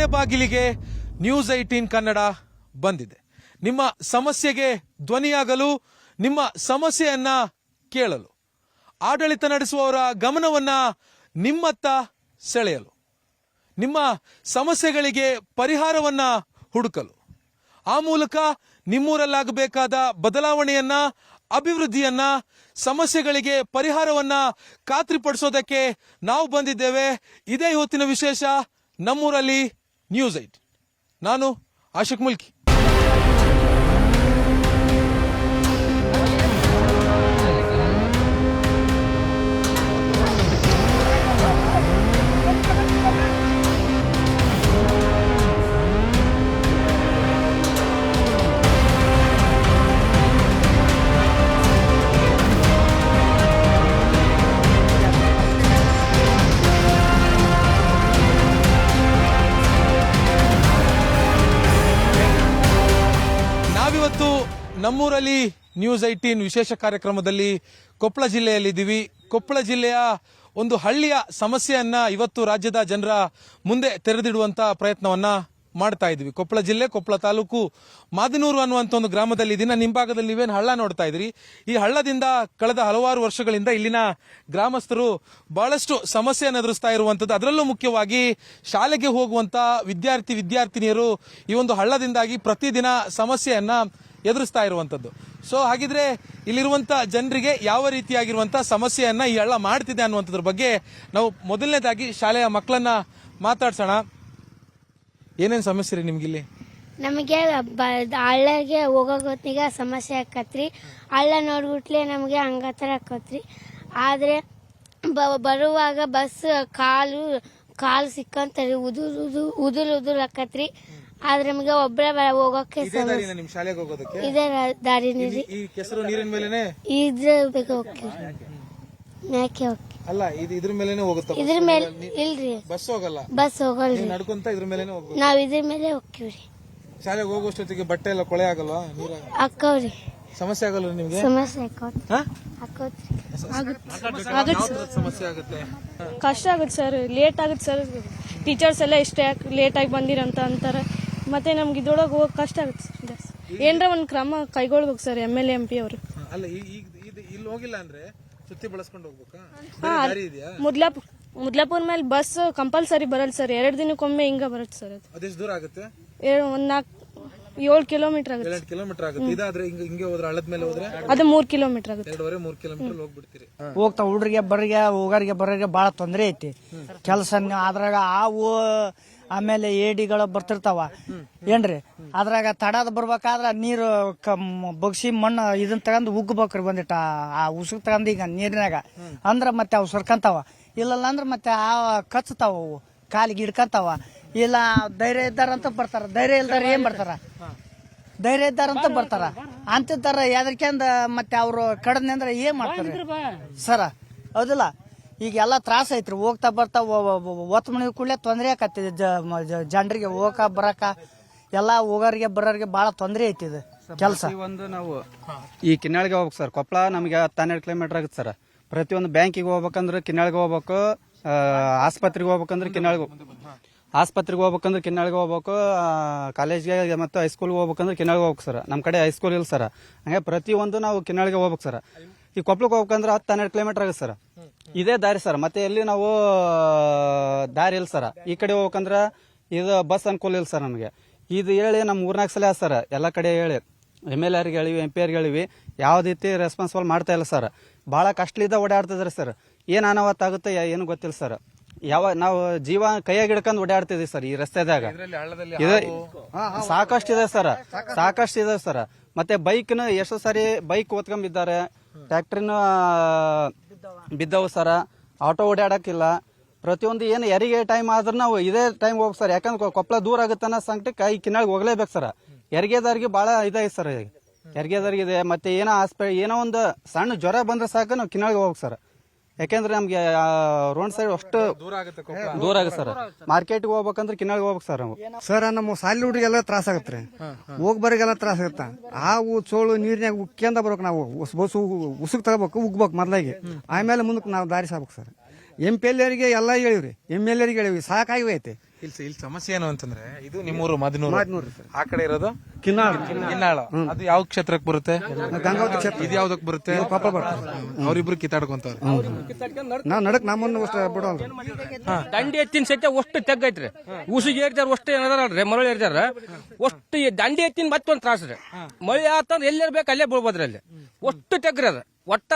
ಮನೆ ಬಾಗಿಲಿಗೆ news eighteen Kannada ಬಂದಿದೆ. ನಿಮ್ಮ ಸಮಸ್ಯೆಗೆ ಧ್ವನಿಯಾಗಲು, ನಿಮ್ಮ ಸಮಸ್ಯೆಯನ್ನ ಕೇಳಲು, ಆಡಳಿತ ನಡೆಸುವವರ ಗಮನವನ್ನ ನಿಮ್ಮತ್ತ ಸೆಳೆಯಲು, ನಿಮ್ಮ ಸಮಸ್ಯೆಗಳಿಗೆ ಪರಿಹಾರವನ್ನ ಹುಡುಕಲು, ಆ ಮೂಲಕ ನಿಮ್ಮೂರಲ್ಲಾಗಬೇಕಾದ ಬದಲಾವಣೆಯನ್ನ, ಅಭಿವೃದ್ಧಿಯನ್ನ, ಸಮಸ್ಯೆಗಳಿಗೆ ಪರಿಹಾರವನ್ನ ಖಾತ್ರಿಪಡಿಸೋದಕ್ಕೆ ನಾವು ಬಂದಿದ್ದೇವೆ. ಇದೇ ಇವತ್ತಿನ ವಿಶೇಷ ನಮ್ಮೂರಲ್ಲಿ ನ್ಯೂಸ್ ಏಟ್ ನಾನು ಆಶಿಕ್ ಮುಲ್ಕಿ. ನಮ್ಮೂರಲ್ಲಿ ನ್ಯೂಸ್ ಐಟೀನ್ ವಿಶೇಷ ಕಾರ್ಯಕ್ರಮದಲ್ಲಿ ಕೊಪ್ಪಳ ಜಿಲ್ಲೆಯಲ್ಲಿದ್ದೀವಿ. ಕೊಪ್ಪಳ ಜಿಲ್ಲೆಯ ಒಂದು ಹಳ್ಳಿಯ ಸಮಸ್ಯೆಯನ್ನ ಇವತ್ತು ರಾಜ್ಯದ ಜನರ ಮುಂದೆ ತೆರೆದಿಡುವಂತ ಪ್ರಯತ್ನವನ್ನ ಮಾಡ್ತಾ ಇದ್ವಿ ಕೊಪ್ಪಳ ಜಿಲ್ಲೆ, ಕೊಪ್ಪಳ ತಾಲೂಕು ಮಾದಿನೂರು ಅನ್ನುವಂಥ ಒಂದು ಗ್ರಾಮದಲ್ಲಿ ದಿನ ನಿಂಭಾಗದಲ್ಲಿ ನೀವೇನು ಹಳ್ಳ ನೋಡ್ತಾ ಇದ್ರಿ ಈ ಹಳ್ಳದಿಂದ ಕಳೆದ ಹಲವಾರು ವರ್ಷಗಳಿಂದ ಇಲ್ಲಿನ ಗ್ರಾಮಸ್ಥರು ಬಹಳಷ್ಟು ಸಮಸ್ಯೆಯನ್ನು ಎದುರಿಸ್ತಾ ಇರುವಂಥದ್ದು ಅದರಲ್ಲೂ ಮುಖ್ಯವಾಗಿ ಶಾಲೆಗೆ ಹೋಗುವಂತ ವಿದ್ಯಾರ್ಥಿ, ವಿದ್ಯಾರ್ಥಿನಿಯರು ಈ ಒಂದು ಹಳ್ಳದಿಂದಾಗಿ ಪ್ರತಿದಿನ ಸಮಸ್ಯೆಯನ್ನ ಎದುರಿಸ್ತಾ ಇರುವಂಥದ್ದು ಸೊ ಹಾಗಿದ್ರೆ ಇಲ್ಲಿರುವಂಥ ಜನರಿಗೆ ಯಾವ ರೀತಿಯಾಗಿರುವಂಥ ಸಮಸ್ಯೆಯನ್ನ ಈ ಹಳ್ಳ ಮಾಡ್ತಿದೆ ಅನ್ನುವಂಥದ್ರ ಬಗ್ಗೆ ನಾವು ಮೊದಲನೇದಾಗಿ ಶಾಲೆಯ ಮಕ್ಕಳನ್ನ ಮಾತಾಡ್ಸೋಣ. ಏನೇನು ಸಮಸ್ಯೆ ರೀ ನಿಮ್ಗಿಲ್ಲಿ ನಮಗೆ ಹಳ್ಳಗೆ ಹೋಗೋ ಹೊತ್ತಿಗೆ ಸಮಸ್ಯೆ ಆಕತ್ರಿ. ಹಳ್ಳ ನೋಡ್ಬಿಟ್ಲೆ ನಮಗೆ ಹಂಗತ್ರ ಆಕತ್ರಿ. ಆದರೆ ಬರುವಾಗ ಬಸ್, ಕಾಲು ಕಾಲು ಸಿಕ್ಕಂತ ಉದುರು ಉದು ಉದುರು ಉದುರು ಆಕತ್ರಿ. ಆದ್ರೆ ನಮಗೆ ಒಬ್ಬರೇ ಬರ ಹೋಗೋಕೆ ಇದೇ ದಾರಿನ ನಿಮ್ ಶಾಲೆಗೆ ಹೋಗೋದಕ್ಕೆ? ಇದೇ ದಾರಿ ನೀರಿ ಈ ಕೆಸರು ನೀರಿನ ಮೇಲೆನೆ? ಇದ್ರ ಬೇಕು ಹೋಗ್ತೀವಿ ಮ್ಯಾಕೆ ಹೋಗ್ತೀವಿ ಅಲ್ಲ ಇದು ಇದ್ರ ಮೇಲೆ ಹೋಗುತ್ತೆ ಇದ್ರ ಮೇಲೆ ಇಲ್ರಿ. ಬಸ್ ಹೋಗಲ್ಲ? ಬಸ್ ಹೋಗಲ್ಲ ನೀವು ನಡ್ಕೊಂತ ಇದ್ರ ಮೇಲೆನೆ ಹೋಗ್ಬೇಕು ನಾವ್ ಇದ್ರ ಮೇಲೆ ಹೋಗ್ತೀವ್ರಿ. ಶಾಲೆಗೆ ಹೋಗೋಷ್ಟೊತ್ತಿಗೆ ಬಟ್ಟೆ ಎಲ್ಲ ಕೊಳೆ ಆಗಲ್ಲ ನೀರ ಅಕ್ಕವ್ರಿ ಸಮಸ್ಯೆ ಆಗಲ್ಲ ನಿಮ್ಗೆ? ಸಮಸ್ಯೆ ಆಕೋತ್ರಿ ಹಾ? ಆಕೋತ್ರಿ ಯಾವ ಥರದ ಸಮಸ್ಯೆ ಆಗುತ್ತೆ. ಕಷ್ಟ ಆಗುತ್ತೆ ಸರ್ ಲೇಟ್ ಆಗುತ್ತೆ ಸರ್. ಟೀಚರ್ಸ್ ಎಲ್ಲ ಇಷ್ಟೇ ಲೇಟ್ ಆಗಿ ಬಂದಿರಂತ ಅಂತಾರೆ. ಮತ್ತೆ ನಮ್ಗೆ ಇದ್ರೊಳಗೆ ಹೋಗಕ್ಕೆ ಕಷ್ಟ ಆಗುತ್ತೆ. ಸರ್ ಜಾಸ್ತಿ. ಏನ್ರ ಒಂದು ಕ್ರಮ ಕೈಗೊಳ್ಬೇಕು sir M L M P ಅವರು. ಅಲ್ಲ ಈ- ಈಗ ಇದು ಇಲ್ಲಿ ಹೋಗಿಲ್ಲ ಅಂದ್ರೆ ಸುತ್ತಿ ಬಳಸ್ಕೊಂಡು ಹೋಗ್ಬೇಕಾ? ಬೇರೆ ದಾರಿ ಇದೆಯಾ? ಮುದ್ಲಾಪುರ್ ಮುದ್ಲಾಪುರ್ ಮೇಲೆ ಬಸ್ ಕಂಪಲ್ಸರಿ ಬರಲ್ಲ ಸರ್ ಎರಡು ದಿನಕ್ಕೊಮ್ಮೆ ಹಿಂಗ ಬರುತ್ತೆ ಸರ್ ಅದು. ಅದೆಷ್ಟು ದೂರ ಆಗುತ್ತೆ? ಏ- ಒಂದ್ ನಾಲ್ಕು ಏಳು ಕಿಲೋಮೀಟರ್ ಆಗುತ್ತೆ. ಏಳೆಂಟು ಕಿಲೋಮೀಟರ್ ಆಗುತ್ತೆ. ಇದಾದ್ರೆ ಹಿಂಗ ಹಿಂಗೆ ಹೋದ್ರೆ ಹಳ್ಳದ ಮೇಲೆ ಹೋದ್ರೆ? ಅದು ಮೂರು ಕಿಲೋಮೀಟರ್ ಆಗುತ್ತೆ. ಎರಡೂವರೆ ಮೂರು ಕಿಲೋಮೀಟರ್ ಹೋಗ್ಬಿಡ್ತೀರಿ. ಹೋಗ್ತಾವ ಹುಡ್ರಿಗೆ ಬರ್ರಿಗೆ ಹೋಗೋರಿಗೆ ಬರೋರಿಗೆ ಭಾಳ ತೊಂದರೆ ಐತಿ. ಕೆಲಸ ಅದ್ರಾಗ ಹಾವು ಆಮೇಲೆ ಏಡಿಗಳು ಬರ್ತಿರ್ತಾವ. ಏನ್ರಿ? ಅದ್ರಾಗ ತಡದ ಬರ್ಬೇಕಾದ್ರ ನೀರು ಬಗ್ಸಿ ಮಣ್ಣು ಇದನ್ನ ತಗೊಂಡು ಉಗ್ಬೇಕ್ರಿ ಬಂದಿಟ್ಟ. ಆ ಉಸುಕ್ ತಗೊಂಡ್ ಈಗ ನೀರಿನಾಗ. ಅಂದ್ರ ಮತ್ತೆ ಅವು ಸರ್ಕಂತಾವ. ಇಲ್ಲಲ್ಲ ಅಂದ್ರ ಮತ್ತೆ ಆ ಕಚ್ತಾವ ಅವು. ಕಾಲಿಗೆ ಹಿಡ್ಕಂತಾವ. ಇಲ್ಲ ಧೈರ್ಯ ಇದ್ದಾರಂತ ಬರ್ತಾರ. ಧೈರ್ಯ ಇಲ್ದಾರ ಏನ್ ಬರ್ತಾರ? ಧೈರ್ಯ ಇದ್ದಾರಂತ ಬರ್ತಾರ. ಅಂತಿದ್ದಾರ ಯಾವ್ದಕ್ಕೆಂದ ಮತ್ತೆ ಅವ್ರು ಕಡದ್ನಿ ಅಂದ್ರೆ ಏನ್ ಮಾಡ್ತಾರೆ? ಸರ ಹೌದಿಲ್ಲ? ಈಗ ಎಲ್ಲ ತ್ರಾಸ ಐತ್ರಿ. ಹೋಗ್ತಾ ಬರ್ತಾ ಒತ್ತು ಮನೆ ಕೂಡಲೇ ತೊಂದರೆ ಆಕತ್ತಿದೆ ಜನರಿಗೆ ಹೋಗಕ ಬರಕ ಎಲ್ಲ ಹೋಗೋರಿಗೆ ಬರೋರಿಗೆ ಬಹಳ ತೊಂದರೆ ಐತಿ ಇದು ಕೆಲಸ. ಒಂದು ನಾವು ಈ ಕಿನ್ನಾಳಿಗೆ ಹೋಗ್ಬೇಕು ಸರ್. ಕೊಪ್ಪಳ ನಮಗೆ ಹನ್ನೆರಡು ಕಿಲೋಮೀಟರ್ ಆಗುತ್ತೆ ಸರ್. ಪ್ರತಿಯೊಂದು ಬ್ಯಾಂಕಿಗೆ ಹೋಗ್ಬೇಕಂದ್ರೆ ಕಿನ್ನಾಳಿಗೆ ಹೋಗ್ಬೇಕು ಆಸ್ಪತ್ರೆಗೆ ಹೋಗ್ಬೇಕಂದ್ರೆ ಕಿನ್ನಾಳಿಗೆ ಆಸ್ಪತ್ರೆಗೆ ಹೋಗ್ಬೇಕಂದ್ರೆ ಕಿನ್ನಾಳಿಗೆ ಹೋಗ್ಬೇಕು ಕಾಲೇಜ್ಗೆ ಮತ್ತು ಹೈಸ್ಕೂಲ್ಗೆ ಹೋಗ್ಬೇಕಂದ್ರೆ ಕಿನ್ನಾಳಿಗೆ ಹೋಗ್ಬೇಕು ಸರ್. ನಮ್ಮ ಕಡೆ ಹೈಸ್ಕೂಲ್ ಇಲ್ಲ ಸರ್. ಹಂಗೆ ಪ್ರತಿಯೊಂದು ನಾವು ಕಿನ್ನಾಳಿಗೆ ಹೋಗ್ಬೇಕು ಸರ್. ಈ ಕೊಪ್ಪಳಕ್ಕೆ ಹೋಗ್ಬೇಕಂದ್ರೆ ಹತ್ತು ಹನ್ನೆರಡು ಕಿಲೋಮೀಟರ್ ಆಗುತ್ತೆ ಸರ್. ಇದೇ ದಾರಿ ಸರ್. ಮತ್ತೆ ಎಲ್ಲಿ ನಾವು ದಾರಿ ಇಲ್ಲ ಸರ್. ಈ ಕಡೆ ಹೋಗ್ಬೇಕಂದ್ರೆ ಇದು ಬಸ್ ಅನುಕೂಲ ಇಲ್ಲ ಸರ್ ನಮಗೆ. ಇದು ಹೇಳಿ ನಮ್ಮ ಮೂರ್ನಾಲ್ಕು ಸಲ ಸರ್ ಎಲ್ಲ ಕಡೆ ಹೇಳಿ. ಎಂ ಎಲ್ ಆರ್ಗೆ ಹೇಳಿವಿ ಎಂ ಪಿ ಆರ್ಗೆ ಹೇಳಿವಿ. ಯಾವ ರೀತಿ ರೆಸ್ಪಾನ್ಸಿಬಲ್ ಮಾಡ್ತಾ ಇಲ್ಲ ಸರ್. ಭಾಳ ಕಷ್ಟಲಿದ್ದ ಓಡಾಡ್ತಿದ್ರಿ ಸರ್. ಏನು ಅನಾಹುತ ಆಗುತ್ತೆ ಏನು ಗೊತ್ತಿಲ್ಲ ಸರ್. ಯಾವ ನಾವು ಜೀವ ಕೈಯಾಗಿ ಹಿಡ್ಕೊಂಡು ಓಡಾಡ್ತಿದ್ವಿ ಸರ್ ಈ ರಸ್ತೆದಾಗ. ಇದು ಸಾಕಷ್ಟು ಇದೆ ಸರ್ ಸಾಕಷ್ಟು ಇದೆ ಸರ್. ಮತ್ತೆ ಬೈಕ್ನ ಎಷ್ಟು ಸಾರಿ ಬೈಕ್ ಓದ್ಕೊಂಬಿದ್ದಾರೆ ಟ್ಯಾಕ್ಟ್ರಿನ ಬಿದ್ದವು ಸರ. ಆಟೋ ಓಡಾಡಕ್ಕಿಲ್ಲ. ಪ್ರತಿಯೊಂದು ಏನು ಯಾರಿಗೆ ಟೈಮ್ ಆದ್ರೂ ನಾವು ಇದೇ ಟೈಮ್ ಹೋಗ್ ಸರ್. ಯಾಕಂದ್ರೆ ಕೊಪ್ಪಳ ದೂರ ಆಗುತ್ತೆ ಅನ್ನೋ ಸಂಕಟಕ್ಕೆ ಈ ಕಿನ್ನಾಳಿಗೆ ಹೋಗ್ಲೇಬೇಕು ಸರ್. ಹೆರಿಗೆದಾರಿಗೆ ಭಾಳ ಇದೈತೆ ಸರ್. ಹೆರಿಗೆದಾರಿಗೆ ಇದೆ ಮತ್ತೆ ಏನೋ ಆಸ್ಪೆ ಏನೋ ಒಂದು ಸಣ್ಣ ಜ್ವರ ಬಂದ್ರೆ ಸಾಕು, ನಾವು ಕಿನ್ನಾಳಿಗೆ ಹೋಗ್ಬೇಕು ಸರ್. ಯಾಕೆಂದ್ರೆ ನಮ್ಗೆ ರೋಡ್ ಸೈಡ್ ಅಷ್ಟು ದೂರ ಆಗುತ್ತೆ ದೂರ ಆಗುತ್ತೆ ಸರ್ ಮಾರ್ಕೆಟ್ಗೆ ಹೋಗ್ಬೇಕಂದ್ರೆ ಕಿನ್ನಾಗ ಹೋಗ್ಬೇಕು ಸರ್ ನಾವು. ಸರ್ ನಮ್ಮ ಸಾಲಿ ಹುಡುಗೆಲ್ಲ ತ್ರಾಸ ಆಗತ್ರಿ ಹೋಗ್ ಬರಿಗೆಲ್ಲ ತ್ರಾಸ ಆಗತ್ತ. ಹಾವು ಚೋಳು ನೀರಿನಾಗ ಉಕ್ಕಂದ ಬರ್ಬೇಕು ನಾವು. ಬಸ್ಸು ಉಸುಕ್ ತಗೋಬೇಕು ಉಗ್ಬೇಕು ಮೊದ್ಲಾಗಿ. ಆಮೇಲೆ ಮುಂದಕ್ಕೆ ನಾವು ದಾರಿ ಸಾಬೇಕು ಸರ್ ಎಂ ಪಿ ಎಲ್ ಅವರಿಗೆ ಎಲ್ಲ ಹೇಳಿವ್ರಿ. ಎಂ ಎಲ್ ಎರಿಗೆ ಹೇಳಿವಿ ಸಾಕಾಗಿ ಐತೆ ಇಲ್ಲಿ ಇಲ್ಲಿ ಸಮಸ್ಯೆ ಏನು ಅಂತಂದ್ರೆ ಇದು ನಿಮ್ಮೂರು ಮದನೂರು. ಮಾದನೂರು ಸರ್. ಆ ಕಡೆ ಇರೋದು? ಕಿನ್ನಾಳ. ಕಿನ್ನಾಳ. ಅದು ಯಾವ ಕ್ಷೇತ್ರಕ್ಕೆ ಬರುತ್ತೆ? ಗಂಗಾವತಿ ಕ್ಷೇತ್ರ. ಇದು ಯಾವ್ದಕ್ ಬರುತ್ತೆ? ಪಾಪ ಅವ್ರಿಬ್ರು ಕಿತ್ತಾಡ್ಕೊಂತಾರೆ ನಾವು ನಡಕ್ ನಮ್ಮನ್ನು ಅಷ್ಟು ಬಿಡೋಲ್ಲ ದಂಡಿ ಎತ್ತಿನ ಸತ್ಯ ಅಷ್ಟು ತೆಗ್ಗೈತ್ರಿ ಉಸಿಗೆ ಏರ್ತಾರ ಅಷ್ಟು ಏನದಾರಲ್ರಿ ಮರಳು ಏರ್ತಾರ ಅಷ್ಟು ದಂಡಿ ಎತ್ತಿನ ಮತ್ತೊಂದು ತ್ರಾಸ್ರಿ ಮಳೆ ಆತಂದ್ರೆ ಎಲ್ಲಿರ್ಬೇಕು ಅಲ್ಲೇ ಬೀಳ್ಬೋದ್ರಿ ಅಲ್ಲಿ. ಅಷ್ಟು ತೆಗ್ರಿ ಅದ. ಒಟ್ಟ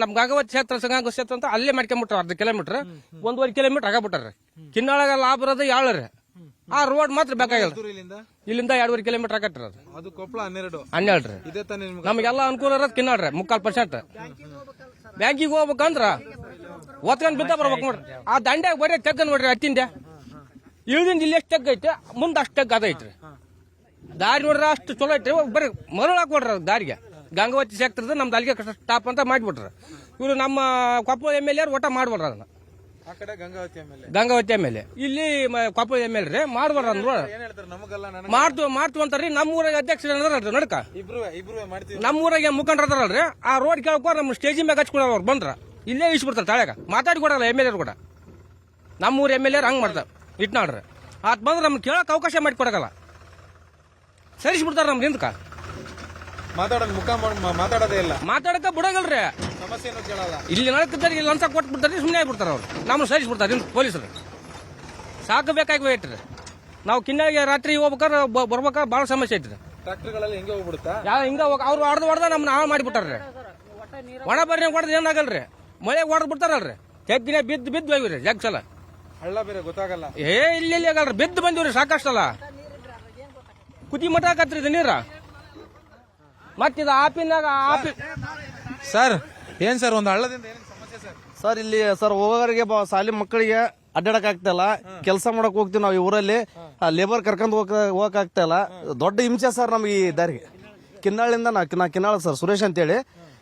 ನಮ್ ಗಂಗಾವತಿ ಕ್ಷೇತ್ರ ಸಂಗಾಂಗ ಕ್ಷೇತ್ರ ಅಂತ ಅಲ್ಲೇ ಮಾಡ್ಕೊಂಬಿಟ್ರ ಅರ್ಧ ಕಿಲೋಮೀಟರ್. ಒಂದೂವರೆ ಕಿಲೋಮೀಟರ್ ಆಗಬಿಟ್ಟಾರ. ಕಿನ್ನಾಳಗ ಲಾಭ ಇರೋದು ಯಾಳ್ರಿ. ಆ ರೋಡ್ ಮಾತ್ರ ಬೇಕಾಗಿಲ್ಲ ಇಲ್ಲಿಂದ? ಎರಡೂವರೆ ಕಿಲೋಮೀಟರ್ ಆಗಟ್ರಿ ಅದು ಕೊಪ್ಪಳ ಹನ್ನೆರಡು. ಹನ್ನೆರಡು ರೀ ನಮಗೆಲ್ಲ ಅನುಕೂಲ ಇರೋದು ಕಿನ್ನಾಳ್ರಿ ಮುಕ್ಕಾಲ್ ಪರ್ಸೆಂಟ್. ಬ್ಯಾಂಕಿಗೆ ಹೋಗ್ಬೇಕಂದ್ರ ಒತ್ಕೊಂಡ್ ಬಿದ್ದ ಬರ್ಬೇಕು ನೋಡ್ರಿ. ಆ ದಂಡ್ಯಾಗ ಬರೀ ತೆಗ್ಗ ನೋಡ್ರಿ ಅತ್ತಿಂದ ಇಳಿದಿಂದ ಇಲ್ಲಿ ಎಷ್ಟು ತೆಗ್ಗ ಐತೆ ಮುಂದೆ ಅಷ್ಟು ತೆಗ್ಗ ಅದೈತ್ರಿ ದಾರಿ ನೋಡ್ರಿ ಅಷ್ಟು ಚಲೋ ಐತ್ರಿ. ಬರೀ ಮರಳು ಹಾಕೊಡ್ರಿ ಅದು ದಾರಿಗೆ. ಗಂಗಾವತಿ ಸೆಕ್ಟರ್ ನಮ್ದು ಅಲ್ಲಿಗೆ ಸ್ಟಾಪ್ ಅಂತ ಮಾಡಿಬಿಟ್ರು. ಇವರು ನಮ್ಮ ಕೊಪ್ಪ ಎಂ ಎಲ್ ಎರ್ ಒಟ್ಟ ಮಾಡ್ಬಿಡ್ರ ಅದನ್ನ. ಆ ಕಡೆ ಗಂಗಾವತಿ ಎಂ ಎಲ್ ಎ ಇಲ್ಲಿ ಮ- ಕೊಪ್ಪಳ ಎಂ ಎಲ್ ರೀ ಮಾಡ್ಬಾರ್ದು ಅಂದ್ರು. ಏನ್ ಹೇಳ್ತಾರೆ ನಮಗಲ್ಲ ನನಗೆ? ಮಾಡ್ತು ಮಾಡ್ತು ಅಂತಾರ್ರಿ ನಮ್ಮ ಊರಾಗ ಅಧ್ಯಕ್ಷರು ನಡ್ಕ? ಇಬ್ರು ಇಬ್ರು ಮಾಡ್ತೀವಿ. ನಮ್ಮ ಊರಾಗ ಮುಖಂಡ್ರ ಅದಾರಲ್ರಿ ಆ ರೋಡ್ ಕೇಳ್ಕೊ ನಮ್ಮ ಸ್ಟೇಜ್ ಮ್ಯಾಗ ಹಚ್ಕೊಡೋರು ಅವ್ರು ಬಂದ್ರ. ಇಲ್ಲೇ ಇಸ್ಬಿಡ್ತಾರೆ ತಾಳ್ಯಾಗ. ಮಾತಾಡಿ ಕೊಡಲ್ಲ ಎಂ ಎಲ್ ಎರ್ ಕೂಡ. ನಮ್ಮ ಊರ್ ಎಂ ಎಲ್ ಎರ್ ಹಂಗ್ ಮಾಡ್ತಾರೆ ಇಟ್ನಾಡ್ರಿ. ಆತ್ ಬಂದ್ರೆ ನಮ್ಗೆ ಕೇಳಕ್ ಅವಕಾಶ ಮಾಡಿ ಕೊಡಕಲ್ಲ ಸರಿಸ್ಬಿಡ್ತಾರೆ ನಮ್ಗೆ ನಿಂತ್ಕ ಮಾತಾಡೋದು ಮುಖ ಮಾತಾಡೋದೇ ಇಲ್ಲ. ಮಾತಾಡಕ ಬಿಡಗಲ್ರಿ ಏನು ಕೇಳಲ್ಲ. ಇಲ್ಲಿ ನಡಕಿದ್ದಾರೆ ಇಲ್ಲಿ ಲಂಚ ಕೊಟ್ಟು ಬಿಡ್ತಾರೆ ಸುಮ್ಮನೆ ಆಗ್ಬಿಡ್ತಾರ ಅವ್ರು. ನಮ್ಮನ್ನು ಸಹಿಸ್ಬಿಡ್ತಾರೆ ನಿಮ್ಮ ಪೊಲೀಸರು. ಸಾಕು ಬೇಕಾಗಿ ಐತ್ರಿ ನಾವು ಕಿನ್ನಾಗೆ ರಾತ್ರಿ ಹೋಗ್ಬೇಕಾದ್ರೆ ಬ- ಬಹಳ ಭಾಳ ಸಮಸ್ಯೆ ಐತ್ರಿ. ಟ್ರಾಕ್ಟರ್ಗಳಲ್ಲಿ ಹೆಂಗೆ ಹೋಗ್ಬಿಡುತ್ತಾ? ಯಾ ಹಿಂಗ ಹೋಗ್- ಅವ್ರು ಹೊಡೆದು ಹೊಡೆದ ನಮ್ಮನ್ನ ಹಾಳು ಮಾಡಿಬಿಟ್ಟಾರ್ರಿ. ಒಣ ಬರ್ರಿ ಹೊಡೆದ್ ಏನಾಗಲ್ರಿ ಮಳೆ ಹೊಡೆದ್ ಬಿಡ್ತಾರಲ್ರಿ? ತೆಗ್ಗಿನ ಬಿದ್ದು ಬಿದ್ದು ಹೋಗಿವ್ರಿ ಜಗ್ ಸಲ. ಹಳ್ಳ ಬೇರೆ ಗೊತ್ತಾಗಲ್ಲ. ಏ ಇಲ್ಲಿ ಇಲ್ಲಿ ಆಗಲ್ರಿ. ಬಿದ್ದು ಬಂದಿವ್ರಿ ಸಾಕಷ್ಟಲ್ಲ. ಕುದಿ ಮಠ ಹಾಕತ್ರಿ ಇದು ನೀರ. ಮತ್ತಿದ ಆಪಿನಾಗ ಆಪಿ ಸರ್ ಏನ್ ಸರ್ ಒಂದು ಹಳ್ಳದಿಂದ ಏನ್ ಸಮಸ್ಯೆ ಸರ್? ಸರ್ ಇಲ್ಲಿ ಸರ್ ಹೋಗೋರಿಗೆ ಬ- ಶಾಲಿ ಮಕ್ಕಳಿಗೆ ಅಡ್ಡಾಡಕ್ ಆಗ್ತಾ ಇಲ್ಲ. ಕೆಲಸ ಮಾಡಕ್ ಹೋಗ್ತೀವಿ ನಾವು ಈ ಊರಲ್ಲಿ. ಲೇಬರ್ ಕರ್ಕೊಂಡ್ ಹೋಗಕ್ ಹೋಗಕ್ ಆಗ್ತಾ ಇಲ್ಲ. ದೊಡ್ಡ ಹಿಂಸೆ ಸರ್ ನಮ್ಗೆ ಈ ದಾರಿಗೆ. ಕಿನ್ನಾಳಿಂದ ನಾ ನಾ ಕಿನ್ನಾಳ ಸರ್ ಸುರೇಶ್ ಅಂತೇಳಿ.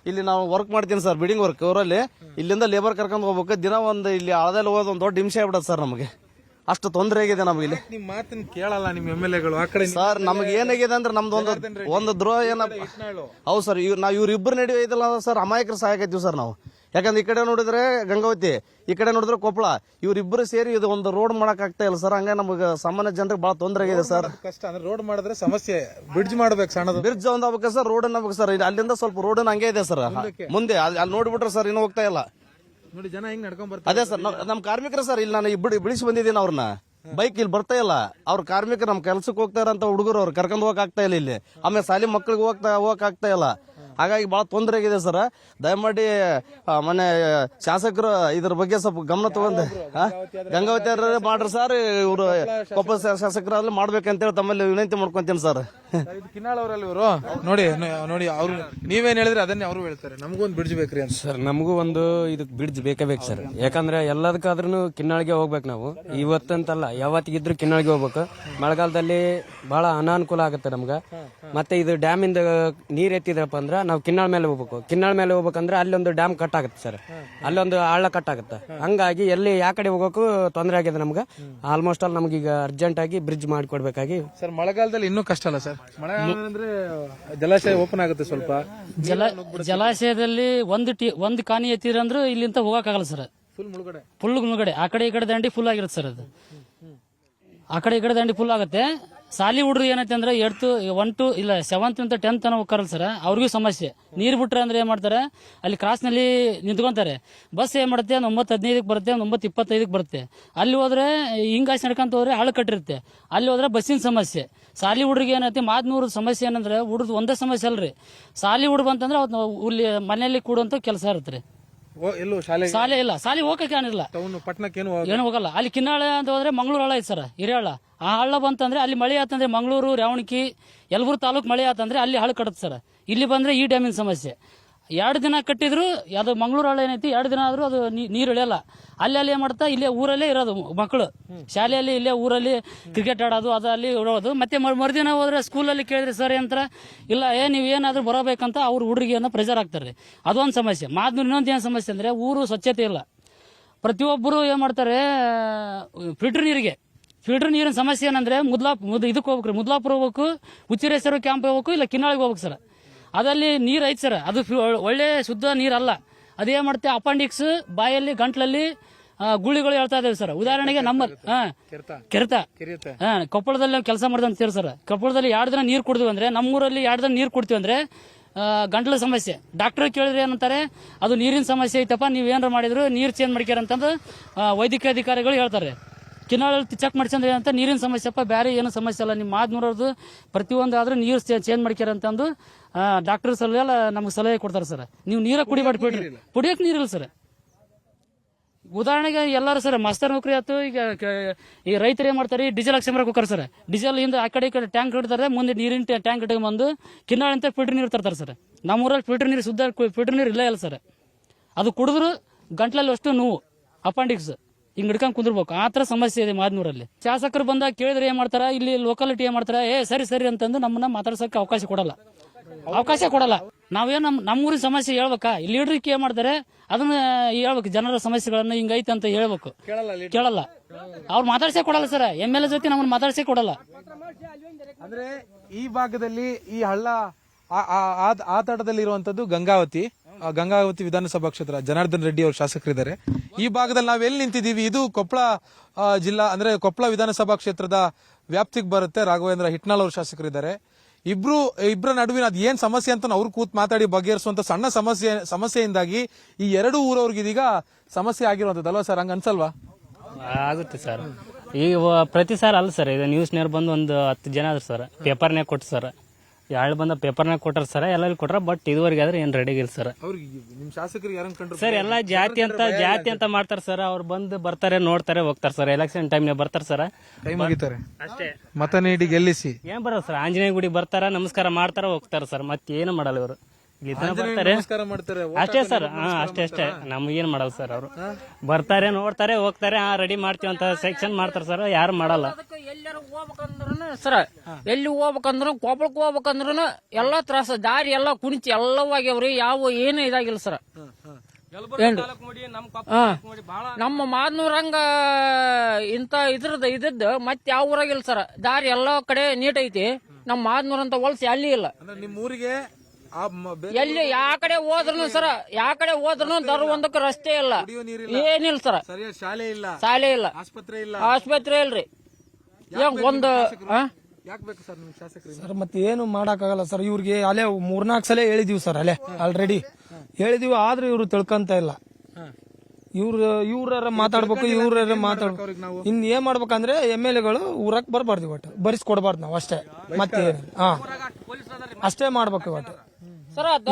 ಇಲ್ಲಿ ನಾವು ವರ್ಕ್ ಮಾಡ್ತೀನಿ ಸರ್ ಬಿಲ್ಡಿಂಗ್ ವರ್ಕ್ ಊರಲ್ಲಿ. ಇಲ್ಲಿಂದ ಲೇಬರ್ ಕರ್ಕೊಂಡು ಹೋಗ್ಬೇಕು. ದಿನ ಒಂದು ಇಲ್ಲಿ ಹಳದಲ್ಲಿ ಹೋಗೋದು ಒಂದು ದೊಡ್ಡ ಹಿಂಸೆ ಆಗ್ಬಿಡತ್ತೆ ಸರ್ ನಮಗೆ. ಅಷ್ಟು ತೊಂದರೆ ಆಗಿದೆ ನಮ್ಗೆ ಇಲ್ಲಿ. ನಿಮ್ ಮಾತನ್ನ ಕೇಳಲ್ಲ ನಿಮ್ ಎಂ ಎಲ್ ಎಗಳು. ಆ ಕಡೆ ಸರ್ ನಮ್ಗೆ ಏನಾಗಿದೆ ಅಂದ್ರೆ ನಮ್ದು ಒಂದು ಒಂದು ದ್ರೋಹ ಏನಪ್ಪ? ಹೌದು ಸರ್ ಇವ್ ನಾವು ಇವ್ರ ನಡೆಯುವ ನಡುವೆ ಇದಲ್ಲ ಸರ್ ಅಮಾಯಕರು ಸಹಾಯಕತ್ತೀವಿ ಸರ್ ನಾವು. ಯಾಕಂದ್ರೆ ಈ ಕಡೆ ನೋಡಿದ್ರೆ ಗಂಗಾವತಿ ಈ ಕಡೆ ನೋಡಿದ್ರೆ ಕೊಪ್ಪಳ ಇವ್ರಿಬ್ರು ಸೇರಿ ಇದು ಒಂದು ರೋಡ್ ಮಾಡಕ್ ಆಗ್ತಾ ಇಲ್ಲ ಸರ್ ಹಂಗೆ ನಮಗೆ ಸಾಮಾನ್ಯ ಜನರಿಗೆ ಬಹಳ ತೊಂದರೆ ಆಗಿದೆ ಸರ್. ಕಷ್ಟ ಅಂದ್ರೆ ರೋಡ್ ಮಾಡಿದ್ರೆ ಸಮಸ್ಯೆ ಬ್ರಿಡ್ಜ್ ಮಾಡ್ಬೇಕು ಸಣ್ಣದು. ಬ್ರಿಡ್ಜ್ ಒಂದ್ ಆಗ್ಬೇಕು ಸರ್ ರೋಡ್ ಆಗ್ಬೇಕು ಸರ್ ಅಲ್ಲಿಂದ ಸ್ವಲ್ಪ ರೋಡ್ ಹಂಗೆ ಇದೆ ಸರ್. ಮುಂದೆ ಅಲ್ಲಿ ಅಲ್ಲಿ ನೋಡ್ಬಿಟ್ರೆ ಸರ್ ಇನ್ನು ಹೋಗ್ತಾ ಇಲ್ಲ. ನೋಡಿ ಜನ ಹೆಂಗ್ ನಡ್ಕೊಂಡ್ ಬರ್ತಾರೆ ಅದೇ ಸರ್ ನಮ್ ಕಾರ್ಮಿಕರ ಸರ್ ಇಲ್ಲಿ ನಾನು ಬಿಡಿ ಬಿಡಿಸಿ ಬಂದಿದ್ದೀನಿ ಅವ್ರನ್ನ. ಬೈಕ್ ಇಲ್ಲಿ ಬರ್ತಾ ಇಲ್ಲ. ಅವ್ರ ಕಾರ್ಮಿಕರು ನಮ್ ಕೆಲ್ಸಕ್ಕೆ ಹೋಗ್ತಾ ಇರೋಂಥ ಹುಡುಗರು ಅವ್ರು ಕರ್ಕೊಂಡು ಹೋಗಕ್ ಆಗ್ತಾ ಇಲ್ಲ ಇಲ್ಲಿ. ಆಮೇಲೆ ಶಾಲೆ ಮಕ್ಳಿಗೆ ಹೋಗ್ತಾ ಹೋಗಕ್ ಆಗ್ತಾ ಇಲ್ಲ. ಹಾಗಾಗಿ ಬಹಳ ತೊಂದರೆ ಆಗಿದೆ ಸರ್. ದಯಮಾಡಿ ಆ, ಮೊನ್ನೆ ಶಾಸಕರು ಇದ್ರ ಬಗ್ಗೆ ಸ್ವಲ್ಪ ಗಮನ ತಗೊಂಡು ಆ? ಗಂಗಾವತಿ ಅವ್ರು ಮಾಡ್ರಿ ಸರ್ ಇವರು ಕೊಪ್ಪ ಶಾಸಕರಲ್ಲಿ ಮಾಡ್ಬೇಕಂತೇಳಿ ತಮ್ಮಲ್ಲಿ ವಿನಂತಿ ಮಾಡ್ಕೊಂತೀನಿ ಸರ್. ಕಿನ್ನಾಳ್ ಅವರಲ್ಲಿ ಇವರು? ನೋಡಿ ನೋಡಿ ಅವ್ರು ನೀವೇನ್ ಹೇಳಿದ್ರೆ ಅದನ್ನೇ ಅವರು ಹೇಳ್ತಾರೆ. ನಮಗೂ ಒಂದು ಬ್ರಿಡ್ಜ್ ಬೇಕ್ರಿ ಅಂತ. ಸರ್ ನಮಗೂ ಒಂದು ಇದಕ್ಕೆ ಬ್ರಿಡ್ಜ್ ಬೇಕೇ ಬೇಕು ಸರ್. ಯಾಕಂದ್ರೆ ಎಲ್ಲದಕ್ಕಾದ್ರೂ ಕಿನ್ನಾಳಿಗೆ ಹೋಗ್ಬೇಕು ನಾವು. ಇವತ್ತಂತಲ್ಲ ಯಾವತ್ತಿಗಿದ್ರು ಕಿನ್ನಾಳಿಗೆ ಹೋಗ್ಬೇಕು. ಮಳೆಗಾಲದಲ್ಲಿ ಬಹಳ ಅನಾನುಕೂಲ ಆಗುತ್ತೆ ನಮ್ಗೆ. ಮತ್ತೆ ಇದು ಡ್ಯಾಮ್ ಇಂದ ನೀರ್ ಎತ್ತಿದ್ರಪ್ಪ ಅಂದ್ರೆ ನಾವು ಕಿನ್ನಾಳ ಮೇಲೆ ಹೋಗ್ಬೇಕು. ಕಿನ್ನಾಳ ಮೇಲೆ ಹೋಗ್ಬೇಕಂದ್ರೆ ಅಲ್ಲೊಂದು ಡ್ಯಾಮ್ ಕಟ್ ಆಗುತ್ತೆ ಸರ್. ಅಲ್ಲೊಂದು ಆಳ ಕಟ್ ಆಗುತ್ತೆ. ಹಂಗಾಗಿ ಎಲ್ಲಿ ಯಾ ಕಡೆ ಹೋಗೋಕು ತೊಂದರೆ ಆಗಿದೆ ನಮ್ಗೆ. ಆಲ್ಮೋಸ್ಟ್ ಆಲ್ ನಮಗೀಗ ಅರ್ಜೆಂಟ್ ಆಗಿ ಬ್ರಿಡ್ಜ್ ಮಾಡಿಕೊಡ್ಬೇಕಾಗಿ ಸರ್ ಮಳೆಗಾಲದಲ್ಲಿ ಇನ್ನೂ ಕಷ್ಟ ಅಲ್ಲ ಸರ್? ಮಳೆ ಅಂದ್ರೆ ಜಲಾಶಯ ಓಪನ್ ಆಗುತ್ತೆ ಸ್ವಲ್ಪ. ಜಲ ಜಲಾಶಯದಲ್ಲಿ ಒಂದು ಟಿ ಒಂದು ಕಾನಿ ಎತ್ತಿದ್ರಂದ್ರೆ ಇಲ್ಲಿಂದ ಹೋಗಕ್ಕಾಗಲ್ಲ ಸರ್. ಫುಲ್ ಮುಳುಗಡೆ. ಫುಲ್ ಮುಳುಗಡೆ. ಆ ಕಡೆ ಈ ಕಡೆ ದಂಡಿ ಫುಲ್ ಆಗಿರುತ್ತೆ ಸರ್ ಅದು. ಆ ಕಡೆ ಈ ಕಡೆ ದಂಡಿ ಫುಲ್ ಆಗುತ್ತೆ. ಸಾಲಿ ಹುಡ್ರು ಏನೈತೆ ಅಂದ್ರೆ ಎಡ್ತು ಒನ್ ಟು, ಇಲ್ಲ ಸೆವೆಂತ್ ಅಂತ ಟೆಂತ್ ಅನ್ನೋ ಕರಲ್ ಸರ್ ಅವ್ರಿಗೂ ಸಮಸ್ಯೆ. ನೀರು ಬಿಟ್ರೆ ಅಂದ್ರೆ ಏನ್ ಮಾಡ್ತಾರೆ? ಅಲ್ಲಿ ಕ್ರಾಸ್ನಲ್ಲಿ ನಿಂತ್ಕೊಂತಾರೆ. ಬಸ್ ಏನ್ ಮಾಡುತ್ತೆ? ಒಂದು ಒಂಬತ್ತು ಹದಿನೈದಕ್ಕೆ ಬರುತ್ತೆ, ಒಂದು ಒಂಬತ್ತು ಇಪ್ಪತ್ತೈದಕ್ಕೆ ಬರುತ್ತೆ. ಅಲ್ಲಿ ಹೋದ್ರೆ ಹಿಂಗಾಸಿ ನಡ್ಕೊಂತ ಹೋದ್ರೆ ಆಳು ಕಟ್ಟಿರುತ್ತೆ. ಅಲ್ಲಿ ಹೋದ್ರೆ ಬಸ್ಸಿನ ಸಮಸ್ಯೆ. ಸಾಲಿ ಹುಡ್ರಿಗೆ ಏನೈತೆ? ಮಾದ್ನೂರು ಸಮಸ್ಯೆ ಏನಂದ್ರೆ ಹುಡ್ದು ಒಂದೇ ಸಮಸ್ಯೆ ಅಲ್ರಿ. ಸಾಲಿ ಹುಡುಗ ಇಲ್ಲಿ ಮನೆಯಲ್ಲಿ ಕೂಡುವಂತ ಕೆಲಸ ಇರುತ್ತೆ ಎಲ್ಲೂ ಶಾಲೆ ಇಲ್ಲ. ಶಾಲೆ ಹೋಗಕ್ಕೆ ಏನಿಲ್ಲ ಟೌನ್ ಏನು ಹೋಗಲ್ಲ? ಅಲ್ಲಿ ಕಿನ್ನಾಳ ಅಂತ ಹೋದ್ರೆ ಮಂಗಳೂರು ಹಳ್ಳ ಐತೆ ಸರ್. ಹಿರಿಯಳ್ಳ ಆ ಹಳ್ಳ ಬಂತಂದ್ರೆ ಅಲ್ಲಿ ಮಳೆ ಆತಂದ್ರೆ ಮಂಗಳೂರು ರ್ಯಾವಣಕಿ ಯಲಬುರ್ಗಿ ತಾಲೂಕು ಮಳೆ ಆತಂದ್ರೆ ಅಲ್ಲಿ ಹಳ್ಳ ಕಡುತ್ತೆ ಸರ್. ಇಲ್ಲಿ ಬಂದ್ರೆ ಈ ಡ್ಯಾಮಿನ ಸಮಸ್ಯೆ. ಎರಡು ದಿನ ಕಟ್ಟಿದ್ರು ಅದು ಮಂಗಳೂರು ಹಳ್ಳ ಏನೈತಿ, ಎರಡು ದಿನ ಆದ್ರೂ ಅದು ನೀರು ಇಳಿಯಲ್ಲ. ಅಲ್ಲಿ ಅಲ್ಲಿ ಮಾಡ್ತಾ, ಇಲ್ಲೇ ಊರಲ್ಲೇ ಇರೋದು ಮಕ್ಕಳು ಶಾಲೆಯಲ್ಲಿ ಇಲ್ಲೇ ಊರಲ್ಲಿ ಕ್ರಿಕೆಟ್ ಆಡೋದು, ಅದು ಅಲ್ಲಿ ಇಡೋದು ಮತ್ತೆ ಮರ್- ಮರುದಿನ ಹೋದ್ರೆ ಸ್ಕೂಲಲ್ಲಿ ಕೇಳಿದ್ರೆ, ಸರ್ ಅಂತ ಇಲ್ಲ, ಏ, ನೀವು ಏನಾದ್ರೂ ಬರಬೇಕಂತ ಅವ್ರ ಹುಡುಗಿಯನ್ನ ಪ್ರೆಜರ್ ಆಗ್ತಾರೆ ಅದೊಂದು ಸಮಸ್ಯೆ. ಮಾದ್ನೂರು ಇನ್ನೊಂದು ಏನು ಸಮಸ್ಯೆ ಅಂದ್ರೆ, ಊರು ಸ್ವಚ್ಛತೆ ಇಲ್ಲ. ಪ್ರತಿಯೊಬ್ಬರು ಏನು ಮಾಡ್ತಾರೆ ಫಿಲ್ಟರ್ ನೀರಿಗೆ. ಫಿಲ್ಟರ್ ನೀರಿನ ಸಮಸ್ಯೆ ಏನಂದ್ರೆ ಮುದ್ಲಾ ಮುದ್ ಇದಕ್ಕೆ ಹೋಗ್ಬೇಕ್ರಿ ಮುದ್ಲಾಪುರ ಹೋಗ್ಬೇಕು ಉಚ್ಚಿರೇಶ್ವರ ಕ್ಯಾಂಪ್ ಹೋಗ್ಬೇಕು, ಇಲ್ಲ ಕಿನ್ನಾಳಿಗೆ ಹೋಗ್ಬೇಕು ಸರ್. ಅದಲ್ಲಿ ನೀರು ಐತೆ ಸರ್ ಅದು ಒಳ್ಳೆ ಶುದ್ಧ ನೀರಲ್ಲ. ಅದೇ ಮಾಡುತ್ತೆ ಅಪೆಂಡಿಕ್ಸ್ ಬಾಯಲ್ಲಿ ಗಂಟ್ಲಲ್ಲಿ ಗುಳಿಗಳು ಹೇಳ್ತಾ ಇದ್ದೇವೆ ಸರ್. ಉದಾಹರಣೆಗೆ ನಮ್ಮ ಹಾ ಕೆರೆತ. ಹಾ ಕೊಪ್ಪಳದಲ್ಲಿ ಕೆಲಸ ಮಾಡಿದಂತ ಅಂತೀರಿ ಸರ್. ಕೊಪ್ಪಳದಲ್ಲಿ ಎರಡು ದಿನ ನೀರು ಕುಡಿದ್ವಿ ಅಂದ್ರೆ ನಮ್ಮೂರಲ್ಲಿ ಎರಡು ದಿನ ನೀರು ಕುಡ್ತೀವಿ ಅಂದ್ರೆ ಗಂಟ್ಲ ಸಮಸ್ಯೆ. ಡಾಕ್ಟರ್ ಕೇಳಿದ್ರೆ ಏನಂತಾರೆ ಅದು ನೀರಿನ ಸಮಸ್ಯೆ ಐತಪ್ಪ ನೀವು ಏನಾರ ಮಾಡಿದ್ರು ನೀರು ಚೇಂಜ್ ಮಾಡ್ಕ್ಯಾರ ಅಂತಂದು ವೈದ್ಯಕೀಯ ಅಧಿಕಾರಿಗಳು ಹೇಳ್ತಾರೆ. ಕಿನಾಳಲ್ಲಿ ಚೆಕ್ ಮಾಡ್ಸಂದ್ರೆ ಏನಂತ ನೀರಿನ ಸಮಸ್ಯೆಪ್ಪ ಬೇರೆ ಏನು ಸಮಸ್ಯೆ ಅಲ್ಲ. ನಿಮ್ಮ ಮಾದ್ನೂರದು ಪ್ರತಿಯೊಂದು ಆದರೂ ನೀರು ಚೇಂಜ್ ಮಾಡ್ಕ್ಯಾರ ಅಂತಂದು ಡಾಕ್ಟರ್ ಸಲಹೆ ನಮ್ಗೆ ಸಲಹೆ ಕೊಡ್ತಾರೆ ಸರ್. ನೀವು ನೀರ ಕುಡಿಬಾರ್ದು ಬಿಡ್ರಿ ಕುಡಿಯೋಕೆ ನೀರಿಲ್ಲ ಸರ್. ಉದಾಹರಣೆಗೆ ಎಲ್ಲರೂ ಸರ್ ಮಾಸ್ತರ್ ನೌಕರಿ ಆಯ್ತು ಈಗ ಈ ರೈತರು ಏನು ಮಾಡ್ತಾರೆ ಡೀಸೆಲ್ ಹಾಕ್ಸಿ ಕುಕ್ಕರ್ ಸರ್. ಡೀಸೆಲ್ ಹಿಂದೆ ಆ ಕಡೆ ಈ ಕಡೆ ಟ್ಯಾಂಕ್ ಇಡ್ತಾರೆ ಮುಂದೆ ನೀರಿನ ಟ್ಯಾಂಕ್ ಇಟ್ಕೊಂಡ್ಬಂದು ಕಿನ್ನಾಳ ಅಂತ ಫಿಲ್ಟರ್ ನೀರು ತರ್ತಾರೆ ಸರ್. ನಮ್ಮೂರಲ್ಲಿ ಫಿಲ್ಟರ್ ನೀರು ಶುದ್ಧ ಫಿಲ್ಟರ್ ನೀರು ಇಲ್ಲ ಇಲ್ಲ ಸರ್. ಅದು ಕುಡಿದ್ರು ಗಂಟ್ಲಲ್ಲಿ ಅಷ್ಟು ನೋವು ಅಪೆಂಡಿಕ್ಸ್ ಹಿಂಗ್ ಹಿಡ್ಕೊಂಡ್ ಕುಂದಿರ್ಬೇಕು. ಆ ತರ ಸಮಸ್ಯೆ ಇದೆ ಮಾದ್ನೂರಲ್ಲಿ. ಶಾಸಕರು ಬಂದಾಗ ಕೇಳಿದ್ರೆ ಏನ್ ಮಾಡ್ತಾರ? ಇಲ್ಲಿ ಲೋಕಾಲಿಟಿ ಏನ್ ಮಾಡ್ತಾರ? ಏ ಸರಿ ಸರಿ ಅಂತಂದು ನಮ್ಮನ್ನ ಮಾತಾಡ್ಸಕ್ಕೆ ಅವಕಾಶ ಕೊಡಲ್ಲ. ಅವಕಾಶ ಕೊಡಲ್ಲ. ನಾವೇನ್ ನಮ್ ನಮ್ಮೂರಿನ ಸಮಸ್ಯೆ ಹೇಳ್ಬೇಕಾ? ಇಲ್ಲಿ ಲೀಡ್ರಿಗೆ ಏನ್ ಮಾಡ್ತಾರೆ? ಅದನ್ನ ಹೇಳ್ಬೇಕು. ಜನರ ಸಮಸ್ಯೆಗಳನ್ನ ಹಿಂಗೈತೆ ಅಂತ ಹೇಳ್ಬೇಕು. ಕೇಳಲ್ಲ ಅವ್ರು ಮಾತಾಡ್ಸೇ ಕೊಡಲ್ಲ ಸರ್. ಎಂ ಎಲ್ ಎ ಜೊತೆ ನಮ್ಮನ್ನ ಮಾತಾಡ್ಸೇ ಕೊಡಲ್ಲ. ಅಂದ್ರೆ ಈ ಭಾಗದಲ್ಲಿ ಈ ಹಳ್ಳ ಆ- ಆ- ಆ- ಆ ತಟದಲ್ಲಿ ಇರುವಂತದ್ದು ಗಂಗಾವತಿ. ಗಂಗಾವತಿ ವಿಧಾನಸಭಾ ಕ್ಷೇತ್ರ, ಜನಾರ್ದನ್ ರೆಡ್ಡಿ ಅವರು ಶಾಸಕರಿದ್ದಾರೆ. ಈ ಭಾಗದಲ್ಲಿ ನಾವು ಎಲ್ಲಿ ನಿಂತಿದ್ದೀವಿ? ಇದು ಕೊಪ್ಪಳ ಜಿಲ್ಲಾ, ಅಂದ್ರೆ ಕೊಪ್ಪಳ ವಿಧಾನಸಭಾ ಕ್ಷೇತ್ರದ ವ್ಯಾಪ್ತಿಗೆ ಬರುತ್ತೆ. ರಾಘವೇಂದ್ರ ಹಿಟ್ನಾಳ್ ಅವರು ಶಾಸಕರಿದ್ದಾರೆ. ಇಬ್ರು ಇಬ್ಬರ ನಡುವಿನ ಅದ್ ಏನ್ ಸಮಸ್ಯೆ ಅಂತ ಅವ್ರು ಕೂತ್ ಮಾತಾಡಿ ಬಗೆಹರಿಸುವಂತ ಸಣ್ಣ ಸಮಸ್ಯೆ, ಸಮಸ್ಯೆಯಿಂದಾಗಿ ಈ ಎರಡು ಊರವ್ರಿಗೆ ಇದೀಗ ಸಮಸ್ಯೆ ಆಗಿರುವಂತದ್ದು ಅಲ್ವಾ ಸರ್? ಹಂಗ ಅನ್ಸಲ್ವಾ? ಆಗುತ್ತೆ ಸರ್. ಈಗ ಪ್ರತಿ ಸಾರ ಅಲ್ಲ ಸರ್. ಇದು ನ್ಯೂಸ್ನವ್ರು ಬಂದು ಒಂದು ಹತ್ತು ಜನ ಅದ್ರ ಸರ್. ಪೇಪರ್ನೇ ಕೊಟ್ಟು ಸರ್. ಎರಡು ಬಂದ ಪೇಪರ್ನಾಗ ಕೊಟ್ಟಾರ ಸರ್ ಎಲ್ಲ ಕೊಟ್ರ ಬಟ್ ಇದುವರೆಗೆ ಆದ್ರೆ ಏನು ರೆಡಿಗಿಲ್ಲ ಇಲ್ಲ ಸರ್. ಅವ್ರಿಗೆ ನಿಮ್ ಶಾಸಕರಿಗೆ ಯಾರನ್ನ ಕಂಡ್ರು? ಸರ್ ಎಲ್ಲ ಜಾತಿ ಅಂತ ಜಾತಿ ಅಂತ ಮಾಡ್ತಾರೆ ಸರ್ ಅವ್ರು ಬಂದು ಬರ್ತಾರೆ ನೋಡ್ತಾರೆ ಹೋಗ್ತಾರೆ ಸರ್. ಎಲೆಕ್ಷನ್ ಟೈಮ್ನಾಗ ಬರ್ತಾರೆ ಸರ್. ಕೈ ಮುಗಿತಾರೆ. ಅಷ್ಟೇ. ಮತ ನೀಡಿ ಗೆಲ್ಲಿಸಿ. ಏನ್ ಬರೋದು ಸರ್ ಆಂಜನೇಯ ಗುಡಿ ಬರ್ತಾರ ನಮಸ್ಕಾರ ಮಾಡ್ತಾರ ಹೋಗ್ತಾರ ಸರ್. ಮತ್ತೆ ಏನು ಮಾಡಲ್ಲ ಇವರು. ಇಲ್ಲಿ ತನಕ ಬರ್ತಾರೆ. ನಮಸ್ಕಾರ ಮಾಡ್ತಾರೆ ಅಷ್ಟೇ ಸರ್. ಹಾ ಅಷ್ಟೇ ಅಷ್ಟೇ. ನಮಗೇನ್ ಮಾಡಲ್ಲ ಸರ್ ಅವರು. ಬರ್ತಾರೆ ನೋಡ್ತಾರೆ ಹೋಗ್ತಾರೆ ಹಾ ರೆಡಿ ಮಾಡ್ತೀವಿ ಅಂತ ಸೆಕ್ಷನ್ ಮಾಡ್ತಾರೆ ಸರ್. ಯಾರು ಮಾಡಲ್ಲ. ಸರ್ ಹೋಗ್ಬೇಕಂದ್ರೂ ಸರ ಎಲ್ಲಿ ಹೋಗ್ಬೇಕಂದ್ರೂ ಕೊಪ್ಪಳಕ್ಕೆ ಹೋಗ್ಬೇಕಂದ್ರೂ ಎಲ್ಲಾ ತ್ರಾಸ. ದಾರಿ ಎಲ್ಲ ಕುಣಿಚಿ ಎಲ್ಲವಾಗ್ಯವ್ರಿ ಯಾವ ಏನು ಇದಾಗಿಲ್ಲ ಸರ್. ಏನ್ರಿ ಹಾ. ನಮ್ಮ ಮಾದ್ನೂರಂಗ ಇಂತ ಇದ್ರದ ಇದ್ದದ್ದು ಮತ್ತೆ ಯಾವ ಊರಾಗಿಲ್ಲ ಸರ್. ದಾರಿ ಎಲ್ಲ ಕಡೆ ನೀಟ್ ಐತಿ. ನಮ್ಮ ಮಾದ್ನೂರ್ ಅಂತ ಹೊಲ್ಸಿ ಅಲ್ಲಿ ಇಲ್ಲ. ಅಂದ್ರೆ ನಿಮ್ ಊರಿಗೆ ಎಲ್ಲಿ ಯಾ ಕಡೆ ಹೋದ್ರು ಸರ್ ಯಾವ ಕಡೆ ಹೋದ್ರು ದರ ಒಂದಕ್ಕೆ ರಸ್ತೆ ಇಲ್ಲ. ಏನಿಲ್ಲ ಸರ್. ಶಾಲೆ ಇಲ್ಲ. ಶಾಲೆ ಇಲ್ಲ. ಆಸ್ಪತ್ರೆ ಇಲ್ಲ. ಆಸ್ಪತ್ರೆ ಇಲ್ರಿ. ಒಂದು ಸರ್ ನಿಮ್ ಶಾಸಕರಿಗೆ ಸರ್ ಮತ್ತೆ ಏನು ಮಾಡಕ್ಕಾಗಲ್ಲ ಸರ್ ಇವ್ರಿಗೆ ಅಲ್ಲೇ ಮೂರ್ನಾಲ್ಕು ಸಲ ಹೇಳಿದೀವಿ ಸರ್ ಅಲ್ಲೇ ಆಲ್ರೆಡಿ ಹೇಳಿದೀವಿ ಆದ್ರೆ ಇವ್ರು ತಿಳ್ಕೊಂತ ಇಲ್ಲ. ಇವ್ರ ಇವ್ರ ಮಾತಾಡ್ಬೇಕು ಇವ್ರ ಮಾತಾಡ್ಬೇಕು. ಇನ್ ಏನ್ ಮಾಡ್ಬೇಕಂದ್ರೆ ಎಂ ಎಲ್ ಎಗಳು ಊರಕ್ ಬರ್ಬಾರ್ದು ಒಟ್ಟು ಬರಿಸ್ಕೊಡ್ಬಾರ್ದು ನಾವು ಅಷ್ಟೇ. ಮತ್ತೆ. ಹಾ. ಅಷ್ಟೇ ಮಾಡ್ಬೇಕು ಸರ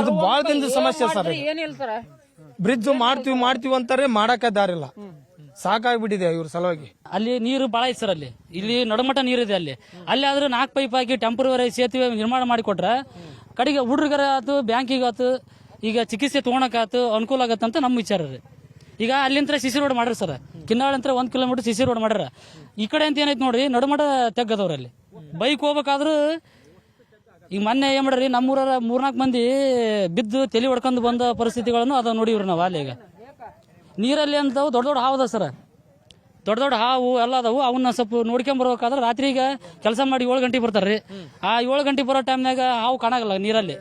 ಇದು ಬಹಳ ದಿನದ ಸಮಸ್ಯೆ ಸರ್. ಏನಿಲ್ಲ ಸರ್ ಬ್ರಿಡ್ಜ್ ಮಾಡ್ತೀವಿ ಮಾಡ್ತೀವಿ ಅಂತಾರೆ ಮಾಡಕ್ಕೆ ದಾರಿಲ್ಲ ಸಾಕಾಗ್ಬಿಟ್ಟಿದೆ ಇವ್ರ ಸಲುವಾಗಿ. ಅಲ್ಲಿ ನೀರು ಬಹಳ ಐತೆ ಸರ್ ಅಲ್ಲಿ. ಇಲ್ಲಿ ನಡುಮಟ್ಟ ನೀರಿದೆ ಅಲ್ಲಿ. ಅಲ್ಲಿ ಆದ್ರೆ ನಾಲ್ಕು ಪೈಪ್ ಹಾಕಿ ಟೆಂಪರರಿ ಸೇತುವೆ ನಿರ್ಮಾಣ ಮಾಡಿಕೊಟ್ರೆ ಕಡೆಗೆ ಹುಡುಗರ ಆತು ಬ್ಯಾಂಕಿಗೆ ಆತು ಈಗ ಚಿಕಿತ್ಸೆ ತೊಗೊಳಕಾತು ಅನುಕೂಲ ಆಗತ್ತೆ ಅಂತ ನಮ್ಮ ವಿಚಾರ ರೀ. ಈಗ ಅಲ್ಲಿಂದ ಸಿಸಿ ರೋಡ್ ಮಾಡ್ರಿ ಸರ್. ಕಿನ್ನಾಳ ಅಂತ ಒಂದ್ ಕಿಲೋಮೀಟರ್ ಸಿಸಿ ರೋಡ್ ಮಾಡ್ಯಾರ. ಈ ಕಡೆ ಅಂತ ಏನೈತೆ ನೋಡಿ ನಡುಮಟ ತೆಗ್ಗದವ್ರಲ್ಲಿ ಬೈಕ್ ಹೋಗ್ಬೇಕಾದ್ರೂ ಈಗ ಮೊನ್ನೆ ಏನ್ ಮಾಡ್ರಿ ನಮ್ಮೂರ ಮೂರ್ನಾಲ್ಕು ಮಂದಿ ಬಿದ್ದು ತಲೆ ಹೊಡ್ಕೊಂಡು ಬಂದ ಪರಿಸ್ಥಿತಿಗಳನ್ನು ಅದ ನೋಡಿವ್ರಿ ನಾವು ಅಲ್ಲಿ ಈಗ. ನೀರಲ್ಲಿ ಅಂತವು ದೊಡ್ಡ ದೊಡ್ಡ ಹಾವು ಅದ ಸರ್. ದೊಡ್ಡ ದೊಡ್ಡ ಹಾವು ಎಲ್ಲ ಅದಾವು. ಅವನ್ನ ಸ್ವಲ್ಪ ಬರ್ಬೇಕಾದ್ರೆ ಈಗ ಕೆಲಸ ಮಾಡಿ ಏಳು ಗಂಟೆ ಬರ್ತಾರ್ರಿ. ಆ ಏಳು ಗಂಟೆ ಬರೋ ಟೈಮ್ನಾಗ ಹಾವು ಕಾಣಾಗಲ್ಲ ನೀರಲ್ಲಿ.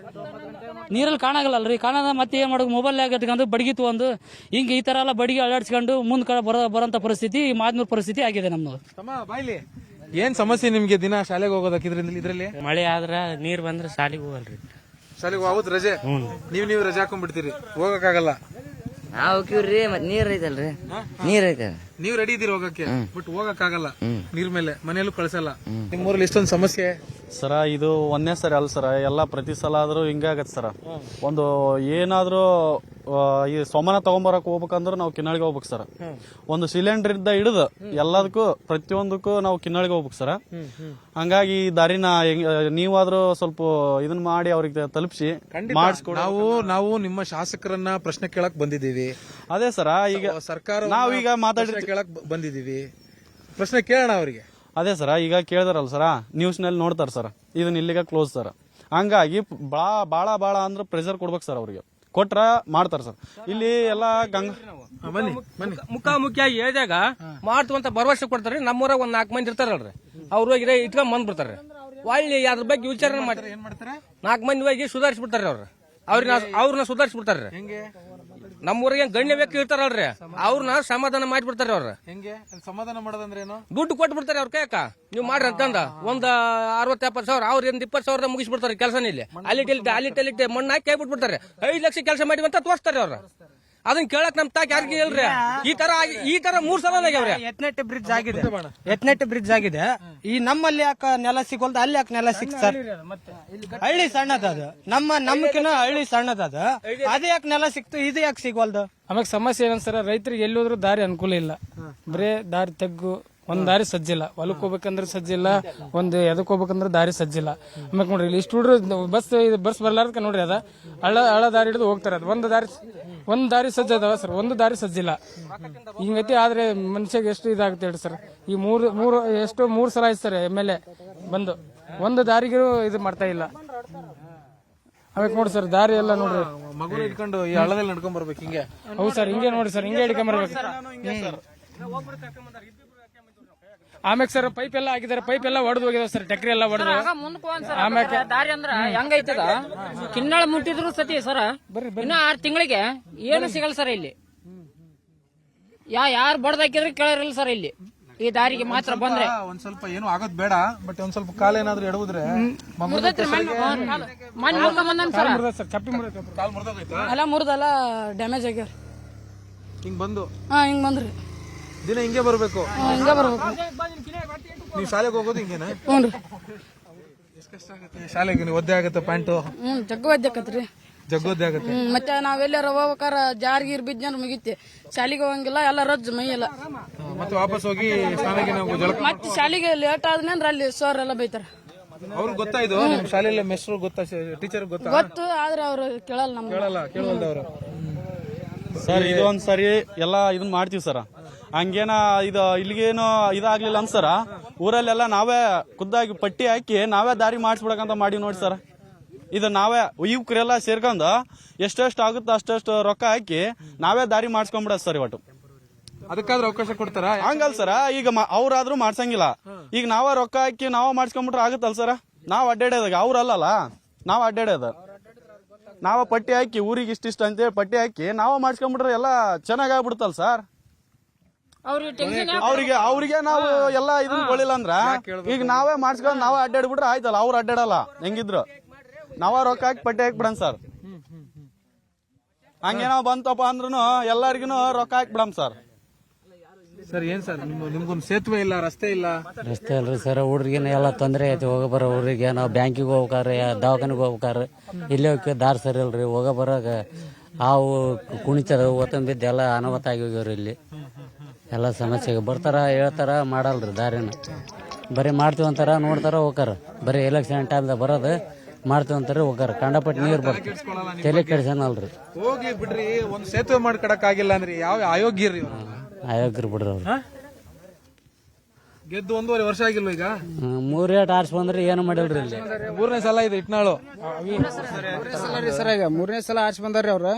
ನೀರಲ್ಲಿ ಕಾಣಾಗಲ್ಲ ರೀ ಕಾಣದ ಮತ್ತೆ ಏನ್ ಮಾಡೋದು ಮೊಬೈಲ್ನಾಗ ಇಟ್ಕೊಂಡು ಬಡಗಿ ತಗೊಂಡು ಹಿಂಗೆ ಈ ತರ ಎಲ್ಲ ಬಡಿಗೆ ಅಳಾಡಿಸ್ಕೊಂಡು ಮುಂದ್ ಕಡೆ ಬರೋ ಬರೋಂಥ ಪರಿಸ್ಥಿತಿ ಮಾದ್ನೂರ್ ಪರಿಸ್ಥಿತಿ ಆಗಿದೆ ನಮ್ಮದು ಏನ್ ಸಮಸ್ಯೆ ನಿಮ್ಗೆ ದಿನ ಶಾಲೆಗೆ ಹೋಗೋದಕ್ಕೆ ಇದ್ರಿಂದ ಇದ್ರಲ್ಲಿ? ಮಳೆ ಆದ್ರ ನೀರ್ ಬಂದ್ರೆ ಶಾಲೆಗೆ ಹೋಗಲ್ರಿ. ಶಾಲೆಗೆ ಹೋಗೋದು ರಜೆ? ನೀವ್ ನೀವು ರಜೆ ಹಾಕೊಂಡ್ಬಿಡ್ತೀರಿ. ಹೋಗಕ್ಕಾಗಲ್ಲ. ನಾವ್ ಹೋಗಿವ್ರಿ ಮತ್ ನೀರ್ ಐತಲ್ರಿ. ನೀರ್ ಐತೆ. ನೀವ್ ರೆಡಿ ಇದೀರಿ ಹೋಗಕ್ಕೆ? ಬಟ್ ಹೋಗಕ್ಕಾಗಲ್ಲ. ನೀರ್ ಮೇಲೆ ಮನೆಯಲ್ಲೂ ಕಳ್ಸಲ್ಲ. ನಿಮ್ಮೂರಲ್ಲಿ ಇಷ್ಟೊಂದು ಸಮಸ್ಯೆ? ಸರ ಇದು ಒಂದೇ ಸರಿ ಅಲ್ಲ ಸರ. ಎಲ್ಲ ಪ್ರತಿ ಸಲ ಆದ್ರೂ ಹಿಂಗಾಗತ್ತೆ ಸರ. ಒಂದು ಏನಾದ್ರೂ ಈ ಸೋಮನ ತಗೊಂಬರಕ್ ಹೋಗ್ಬೇಕಂದ್ರೆ ನಾವು ಕಿನ್ನಾಳಿಗೆ ಹೋಗ್ಬೇಕು ಸರ್. ಒಂದು ಸಿಲಿಂಡರ್ ಇದ್ದ ಹಿಡಿದು ಎಲ್ಲದಕ್ಕೂ ಪ್ರತಿಯೊಂದಕ್ಕೂ ನಾವು ಕಿನ್ನಾಳಿಗೆ ಹೋಗ್ಬೇಕು ಸರ್. ಹಂಗಾಗಿ ಈ ದಾರಿನ ನೀವಾದ್ರೂ ಸ್ವಲ್ಪ ಇದನ್ನ ಮಾಡಿ ಅವ್ರಿಗೆ ತಲುಪಿಸಿ ಮಾಡಿಸ್ಕೊಡಿ ನಾವು ನಾವು ನಿಮ್ಮ ಶಾಸಕರನ್ನ ಪ್ರಶ್ನೆ ಕೇಳಕ್ ಬಂದಿದ್ದೀವಿ. ಅದೇ ಸರ ಈಗ ಸರ್ಕಾರ ನಾವೀಗ ಮಾತಾಡಿ ಕೇಳಕ್ ಬಂದಿದ್ದೀವಿ. ಪ್ರಶ್ನೆ ಕೇಳೋಣ ಅವರಿಗೆ. ಅದೇ ಸರ ಈಗ ಕೇಳಿದಾರಲ್ಲ ಸರ ನ್ಯೂಸ್ನಲ್ಲಿ ನೋಡ್ತಾರ ಸರ್ ಇದನ್ನ ಇಲ್ಲಿಗ ಕ್ಲೋಸ್ ಸರ್. ಹಂಗಾಗಿ ಭಾಳ ಭಾಳ ಭಾಳ ಅಂದ್ರೆ ಪ್ರೆಷರ್ ಕೊಡ್ಬೇಕು ಸರ್ ಅವ್ರಿಗೆ. ಕೊಟ್ರ ಮಾಡ್ತಾರ ಸರ್. ಇಲ್ಲಿ ಎಲ್ಲ ಗಂಗಾ ಮುಖಾಮುಖಿಯಾಗಿ ಹೇಳಿದಾಗ ಮಾಡ್ತು ಅಂತ ಭರವಸೆ ಕೊಡ್ತಾರೆ ನಮ್ಮೂರಾಗ ಒಂದ್ ನಾಲ್ಕು ಮಂದಿ ಇರ್ತಾರಲ್ರಿ. ಅವ್ರು ಹೋಗಿ ಇಟ್ಕೊಂಡ್ ಬಂದ್ಬಿಡ್ತಾರೆ. ಒಳ್ಳೆ ಅದ್ರ ಬಗ್ಗೆ ವಿಚಾರಣೆ ಮಾಡ್ತಾರೆ ನಾಲ್ಕು ಮಂದಿ ಹೋಗಿ ಸುಧಾರಿಸ್ಬಿಡ್ತಾರೆ ಅವ್ರ. ಅವ್ರನ್ನ ಅವ್ರನ್ನ ಸುಧಾರಿಸ್ಬಿಡ್ತಾರೆ. ಹೆಂಗೆ ನಮ್ಮೂರಿಗೆ ಗಣ್ಯ ವ್ಯಕ್ತಿ ಇರ್ತಾರಲ್ರಿ? ಅವ್ರನ್ನ ಸಮಾಧಾನ ಮಾಡಿಬಿಡ್ತಾರೆ ಅವ್ರ. ಹೆಂಗೆ? ಸಮಾಧಾನ ಮಾಡೋದಂದ್ರೆ ಏನು? ದುಡ್ಡು ಕೊಟ್ಬಿಡ್ತಾರೆ ಅವ್ರ ಕೈಕ ನೀವು ಮಾಡ್ರಿ ಅಂತಂದ. ಒಂದ್ ಅರವತ್ತ ಎಪ್ಪತ್ತು ಸಾವಿರ ಅವ್ರ ಒಂದ್ ಇಪ್ಪತ್ತು ಸಾವಿರದ ಮುಗಿಸ್ಬಿಡ್ತಾರೆ ಕೆಲಸನ ಇಲ್ಲಿ. ಅಲ್ಲಿ ಅಲ್ಲಿ ಟೆಲಿಟೆ ಮಣ್ಣು ಹಾಕಿ ಕೈ ಬಿಟ್ಬಿಡ್ತಾರೆ ಐದು ಲಕ್ಷ ಕೆಲಸ ಮಾಡಿ ಅಂತ ತೋರಿಸ್ತಾರೆ ಅವ್ರ. ಅದನ್ನ ಕೇಳಕ್ ನಮ್ ತಾಕ ಯಾರಿಗೆ ಹೇಳ್ರಿ ಈ ತರ ಆಗಿ- ಈ ತರ ಮೂರ್ ಸಲ ಆಗ್ಯಾವ್ರಿ ಎತ್ನೆಟ್ ಬ್ರಿಡ್ಜ್ ಆಗಿದೆ. ಎತ್ನೆಟ್ ಬ್ರಿಡ್ಜ್ ಆಗಿದೆ. ಈ ನಮ್ಮಲ್ಲಿ ಯಾಕೆ ನೆಲ ಸಿಗೋಲ್ದು ಅಲ್ಲಿ ಯಾಕೆ ನೆಲ ಸಿಕ್ ಸರ್? ಹಳ್ಳಿ ಸಣ್ಣದದು ನಮ್ಮ ನಮ್ಕಿನ ಹಳ್ಳಿ ಸಣ್ಣದದ ಅದು. ಯಾಕೆ ನೆಲ ಸಿಕ್ತು ಇದು ಯಾಕೆ ಸಿಗೋಲ್ದು? ಆಮೇಲೆ ಸಮಸ್ಯೆ ಏನಂತ ಸರ್ ರೈತರಿಗೆ ಎಲ್ಲಿ ಹೋದ್ರೂ ದಾರಿ ಅನುಕೂಲ ಇಲ್ಲ. ಬರೇ ದಾರಿ ತಗ್ಗು ಒಂದ್ ದಾರಿ ಸಜ್ಜಿಲ್ಲ. ಹೊಲಕ್ ಹೋಗ್ಬೇಕಂದ್ರೆ ಸಜ್ಜಿಲ್ಲ ಒಂದ್ ಎದಕ್ ಹೋಗ್ಬೇಕಂದ್ರೆ ದಾರಿ ಸಜ್ಜಿಲ್ಲ. ಆಮೇಲೆ ನೋಡ್ರಿ ಇಲ್ಲಿ ಇಷ್ಟು ಹುಡ್ರು ಬಸ್ ಬಸ್ ಬರ್ಲಾರ್ದಕ್ಕೆ ನೋಡ್ರಿ ಅದ. ಹಳ್ಳ ಹಳ್ಳ ದಾರಿ ಹಿಡಿದು ಹೋಗ್ತಾರೆ ಅದು. ಒಂದು ದಾರಿ ಒಂದ್ ದಾರಿ ಸಜ್ಜ ಅದಾವ ಸರ್ ಒಂದು ದಾರಿ ಸಜ್ಜಿಲ್ಲ. ಹಿಂಗೈತಿ ಆದ್ರೆ ಮನುಷ್ಯಗೆ ಎಷ್ಟು ಇದಾಗುತ್ತೆ ಹೇಳಿ ಸರ್. ಈ ಮೂರು ಮೂರು ಎಷ್ಟು ಮೂರು ಸಲ ಆಯ್ತು ಸರ್ ಎಂ ಎಲ್ ಎ ಬಂದು. ಒಂದು ದಾರಿಗೂ ಇದು ಮಾಡ್ತಾ ಇಲ್ಲ. ಅವಾಗ ನೋಡಿ ಸರ್ ದಾರಿ ಎಲ್ಲ ನೋಡ್ರಿ. ಮಗು ಇಟ್ಕೊಂಡು ಈ ಹಳ್ಳದಲ್ಲಿ ನಡ್ಕೊಂಡ್ ಬರ್ಬೇಕು ಹಿಂಗೆ. ಹೌದು ಸರ್ ಹಿಂಗೆ ನೋಡಿ ಸರ್ ಹಿಂಗೆ ಹಿಡ್ಕೊಂಬರ್ಬೇಕು ಆಮ್ಯಾಗ ಸರ್ ಪೈಪ್ ಎಲ್ಲ ಹಾಕಿದಾರೆ ಪೈಪ್ ಎಲ್ಲ ಒಡೆದು ಹೋಗಿದಾವೆ ಸರ್. ಟೆಕ್ರಿ ಎಲ್ಲ ಒಡೆದು. ಆಮೇಲೆ ದಾರಿ ಅಂದ್ರ ಹೆಂಗೈತದ ಕಿನ್ನಾಳ ಮುಟ್ಟಿದ್ರು ಸತಿ ಸರ್. ಇನ್ನ ಆರ್ ತಿಂಗಳಿಗೆ ಏನು ಸಿಗಲ್ಲ ಸರ್ ಇಲ್ಲಿ. ಯಾ ಯಾರು ಬಡ್ದಾಕಿದ್ರೆ ಕೇಳಿರಲ್ಲ ಸರ್ ಇಲ್ಲಿ. ಈ ದಾರಿಗೆ ಮಾತ್ರ ಬಂದ್ರೆ. ಒಂದ್ ಸ್ವಲ್ಪ ಏನು ಆಗೋದ್ ಬೇಡ ಬಟ್ ಒಂದ್ ಸ್ವಲ್ಪ ಕಾಲ ಏನಾದ್ರು ಎಡವುದ್ರೆ ಅಲ್ಲ ಮುರಿದೆಲ್ಲ ಡ್ಯಾಮೇಜ್ ಆಗ್ಯಾರ ಹಿಂಗ್ ಬಂದು? ಹಾ ಹಿಂಗ್ ಬಂದ್ರಿ. ದಿನ ಹಿಂಗೆ ಬರಬೇಕು. ಹಿಂಗೆ ಬರ್ಬೇಕು. ನೀವು ಶಾಲೆಗೆ ಹೋಗೋದು ಹಿಂಗೇನ? ಹ್ಞೂ ಶಾಲೆಗೆ? ನೀವು ಒದ್ದೆ ಆಗತ್ತೆ ಪ್ಯಾಂಟು? ಹ್ಮ್ ಜಗ್ಗು ಒದ್ದಕತ್ರಿ ಜಗ್ಗೋದ್ದೆ ಆಗತ್ತೆ? ಹ್ಮ್ ಮತ್ತೆ ನಾವೆಲ್ಲಾರ ಹೋಗ್ಬೇಕಾರ ಜಾರ್ ಗೀರ್ ಬಿದ್ದ ಮುಗಿತಿ ಶಾಲೆಗೆ ಹೋಗಂಗಿಲ್ಲ ಎಲ್ಲ ರಜ್ ಮೈ ಎಲ್ಲ. ಮತ್ತೆ ವಾಪಸ್ ಹೋಗಿ ಸ್ನಾನಕ್ಕೆ ನಾವು ಜಳಕ ಮತ್ತೆ ಶಾಲೆಗೆ ಲೇಟ್ ಆದ್ರೆ ಅಲ್ಲಿ ಸರ್ ಎಲ್ಲ ಬೈತಾರ. ಅವ್ರಿಗೆ ಗೊತ್ತಾ ಇದು? ನಿಮ್ ಶಾಲೆಯಲ್ಲಿ ಮೆಸ್ರು ಗೊತ್ತಾ ಟೀಚರ್ ಗೊತ್ತಾ? ಗೊತ್ತು ಆದ್ರೆ ಅವ್ರು ಕೇಳಲ್ಲ ನಮ್ಗೆ. ಕೇಳಲ್ಲ ಕೇಳಲ್ದವ್ರು ಸರ್ ಇದು ಒಂದ್ ಸರಿ ಎಲ್ಲ ಇದನ್ನ ಮಾಡ್ತೀವಿ ಸರ್. ಹಂಗೇನ ಇದು ಇಲ್ಲಿಗೇನು ಇದಾಗ್ಲಿಲ್ಲ ಅನ್ಸರ ಊರಲ್ಲೆಲ್ಲ ನಾವೇ ಖುದ್ದಾಗಿ ಪಟ್ಟಿ ಹಾಕಿ ನಾವೇ ದಾರಿ ಮಾಡಿಸ್ಬಿಡಕಂತ ಮಾಡಿ ನೋಡಿ ಸರ್. ಇದು ನಾವೇ ಯುವಕರೆಲ್ಲ ಸೇರ್ಕೊಂಡು ಎಷ್ಟೆಷ್ಟು ಆಗುತ್ತೋ ಅಷ್ಟೆಷ್ಟು ರೊಕ್ಕ ಹಾಕಿ ನಾವೇ ದಾರಿ ಮಾಡಿಸ್ಕೊಂಡ್ಬಿಡೋದು ಸರ್ ಇವತ್ತು. ಅದಕ್ಕಾದ್ರೆ ಅವಕಾಶ ಕೊಡ್ತಾರ? ಹಂಗಲ್ ಸರ ಈಗ ಅವ್ರಾದ್ರೂ ಮಾಡ್ಸಂಗಿಲ್ಲ. ಈಗ ನಾವೇ ರೊಕ್ಕ ಹಾಕಿ ನಾವೇ ಮಾಡಿಸ್ಕೊಂಡ್ಬಿಟ್ರೆ ಆಗುತ್ತಲ್ಲ ಸರ? ನಾವ್ ಅಡ್ಡಾಡೋದಾಗ ಅವ್ರಲ್ಲಲ್ಲ? ನಾವ್ ಅಡ್ಡಾಡೋದು. ನಾವ ಪಟ್ಟಿ ಹಾಕಿ ಊರಿಗೆ ಇಷ್ಟಿಷ್ಟ ಅಂತೇಳಿ ಪಟ್ಟಿ ಹಾಕಿ ನಾವ ಮಾಡಿಸ್ಕೊಂಡ್ಬಿಟ್ರೆ ಎಲ್ಲ ಚೆನ್ನಾಗ್ ಆಗ್ಬಿಡ್ತಲ್ಲ ಸರ್. ಅವ್ರಿಗೆ ಅವ್ರಿಗೆ ಅವ್ರಿಗೆ ನಾವು ಎಲ್ಲ ಇದನ್ನ ಕೊಳಿಲ್ಲ ಅಂದ್ರ ಈಗ ನಾವೇ? ಮಾಡಿಸ್ಕೊಂಡು ನಾವೇ ಅಡ್ಡಾಡ್ಬಿಟ್ರೆ ಆಯ್ತಲ್ಲ ಅವ್ರು ಅಡ್ಡಾಡಲ್ಲ ಹೆಂಗಿದ್ರು? ನಾವ ರೊಕ್ಕ ಹಾಕಿ ಪಟ್ಟಿ ಹಾಕ್ಬಿಡಣ ಸರ್. ಹಂಗೇನೋ ಬಂತಪ್ಪ ಅಂದ್ರೂ ಎಲ್ಲರಿಗೂ ರೊಕ್ಕ ಹಾಕ್ಬಿಡಮ್ ಸರ್. ಸರ್ ಏನ್ ಸರ್ ನಿಮ್ ನಿಮ್ಗೊಂದು ಸೇತುವೆ ಇಲ್ಲ ರಸ್ತೆ ಇಲ್ಲ? ರಸ್ತೆ ಅಲ್ರಿ ಸರ್ ಹುಡ್ರಿಗಿನ ಎಲ್ಲ ತೊಂದರೆ ಐತಿ ಹೋಗ ಬರೋ ಹುಡ್ರಿಗೆ ನಾವು ಬ್ಯಾಂಕಿಗೆ ಹೋಗ್ಬೇಕಾರೆ ದವಾಖಾನಿಗೆ ಹೋಗ್ಬೇಕಾರೆ ಇಲ್ಲೇ ಹೋಗಿ ದಾರಿ ಸರಿ ಇಲ್ರಿ ಹೋಗ ಬರೋಗ ಹಾವು ಕುಣಿತದ ಓತಂಬಿದ್ದೆಲ್ಲ ಅನಾಹುತ ಆಗಿ ಹೋಗ್ಯವ್ರಿ ಇಲ್ಲಿ. ಎಲ್ಲ ಸಮಸ್ಯೆಗೆ ಬರ್ತಾರ ಹೇಳ್ತಾರ ಮಾಡಲ್ರಿ ದಾರಿನ. ಬರೀ ಮಾಡ್ತೀವಿ ಅಂತಾರ ನೋಡ್ತಾರ ಹೋಗಾರ ಬರೀ ಎಲೆಕ್ಷನ್ ಟೈಮ್ದಾಗ ಬರೋದು ಮಾಡ್ತೀವಿ ಅಂತಾರೆ ಹೋಗಾರ ಕಂಡಪಟ್ಟು ನೀರು ಬರ್ತದೆ ತಲೆ ಕೆಡ್ಸನಲ್ರಿ. ಹೋಗಿ ಬಿಡ್ರಿ ಒಂದು ಸೇತುವೆ ಮಾಡ್ಕೊಡಕ್ ಆಗಿಲ್ಲ ಅಂದ್ರೆ ಯಾವ ಅಯೋಗ್ಯರಿ ಆಯೋಗ್ಯರು ಬಿಡ್ರಿ ಅವ್ರು. ಗೆದ್ದು ಒಂದೂವರೆ ವರ್ಷ ಆಗಿಲ್ಲ ಈಗ? ಮೂರ್ ಆರ್ಸ್ ಬಂದ್ರೆ ಏನು ಮಾಡಿಲ್ರಿ ಇಲ್ಲಿ. ಮೂರನೇ ಸಲ ಇದು ಇಟ್ನಾಳು. ಸರ್ ಈಗ ಮೂರನೇ ಸಲ ಆರ್ಸ್ ಬಂದಾರ್ರಿ ಅವ್ರು.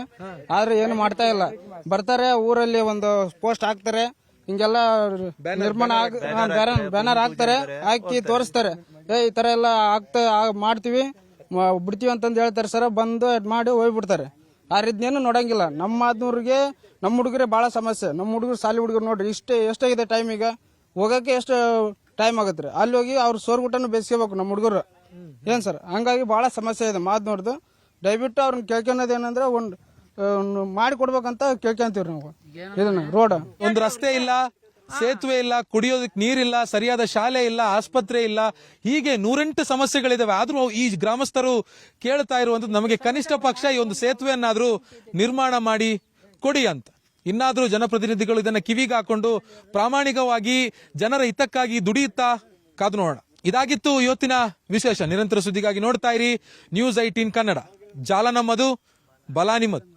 ಆದ್ರೆ ಏನು ಮಾಡ್ತಾ ಇಲ್ಲ. ಬರ್ತಾರೆ ಊರಲ್ಲಿ ಒಂದು ಪೋಸ್ಟ್ ಹಾಕ್ತಾರೆ. ಹಿಂಗೆಲ್ಲ ನಿರ್ಮಾಣ ಬ್ಯಾನರ್ ಹಾಕ್ತಾರೆ ಹಾಕಿ ತೋರಿಸ್ತಾರೆ. ಏ ಈ ತರ ಎಲ್ಲ ಆಗ್ತಾ ಮಾಡ್ತೀವಿ. ಬಿಡ್ತೀವಿ ಅಂತಂದು ಹೇಳ್ತಾರೆ ಸರ್ ಬಂದು ಅಡ್ ಮಾಡಿ ಹೋಗ್ಬಿಡ್ತಾರೆ. ಆ ರೀತಿನೇನು ನೋಡಂಗಿಲ್ಲ. ನಮ್ಮ ಮಾದ್ನೂರಿಗೆ ನಮ್ಮ ಹುಡುಗರೇ ಬಹಳ ಸಮಸ್ಯೆ. ನಮ್ಮ ಹುಡುಗರು ಸಾಲಿ ಹುಡುಗರು ನೋಡ್ರಿ ಇಷ್ಟೇ ಎಷ್ಟಾಗಿದೆ ಟೈಮ್ ಈಗ? ಹೋಗಕ್ಕೆ ಎಷ್ಟು ಟೈಮ್ ಆಗುತ್ತೆ? ಅಲ್ಲಿ ಹೋಗಿ ಅವ್ರು ಸೋರ್ಗುಟ್ಟನ್ನು ಬೇಯಿಸ್ಕೋಬೇಕು ನಮ್ಮ ಹುಡುಗರು. ಏನ್ ಸರ್? ಹಂಗಾಗಿ ಬಹಳ ಸಮಸ್ಯೆ ಇದೆ ಮಾದ್ನೋರ್ದು ದಯವಿಟ್ಟು ಅವ್ರನ್ನ ಕೇಳ್ಕೊಳೋದು ಏನಂದ್ರೆ ಒಂದು ಮಾಡಿ ಕೊಡ್ಬೇಕಂತ ಕೇಳ್ಕೊಂತೀವ್ರಿ ನಾವು. ಇದನ್ನ ರೋಡ್? ಒಂದು ರಸ್ತೆ ಇಲ್ಲ ಸೇತುವೆ ಇಲ್ಲ ಕುಡಿಯೋದಕ್ಕೆ ನೀರಿಲ್ಲ ಸರಿಯಾದ ಶಾಲೆ ಇಲ್ಲ ಆಸ್ಪತ್ರೆ ಇಲ್ಲ ಹೀಗೆ ನೂರೆಂಟು ಸಮಸ್ಯೆಗಳಿದಾವೆ. ಆದ್ರೂ ಈ ಗ್ರಾಮಸ್ಥರು ಕೇಳ್ತಾ ಇರುವಂತದ್ದು ನಮಗೆ ಕನಿಷ್ಠ ಪಕ್ಷ ಈ ಒಂದು ಸೇತುವೆಯನ್ನಾದ್ರೂ ನಿರ್ಮಾಣ ಮಾಡಿ ಕೊಡಿ ಅಂತ. ಇನ್ನಾದ್ರೂ ಜನಪ್ರತಿನಿಧಿಗಳು ಇದನ್ನ ಕಿವಿಗೆ ಹಾಕೊಂಡು ಪ್ರಾಮಾಣಿಕವಾಗಿ ಜನರ ಹಿತಕ್ಕಾಗಿ ದುಡಿಯುತ್ತಾ ಕಾದು ನೋಡೋಣ. ಇದಾಗಿತ್ತು ಇವತ್ತಿನ ವಿಶೇಷ. ನಿರಂತರ ಸುದ್ದಿಗಾಗಿ ನೋಡ್ತಾ ಇರಿ. News eighteen Kannada. ಜಾಲ ನಮ್ಮದು ಬಲ ನಿಮ್ಮದು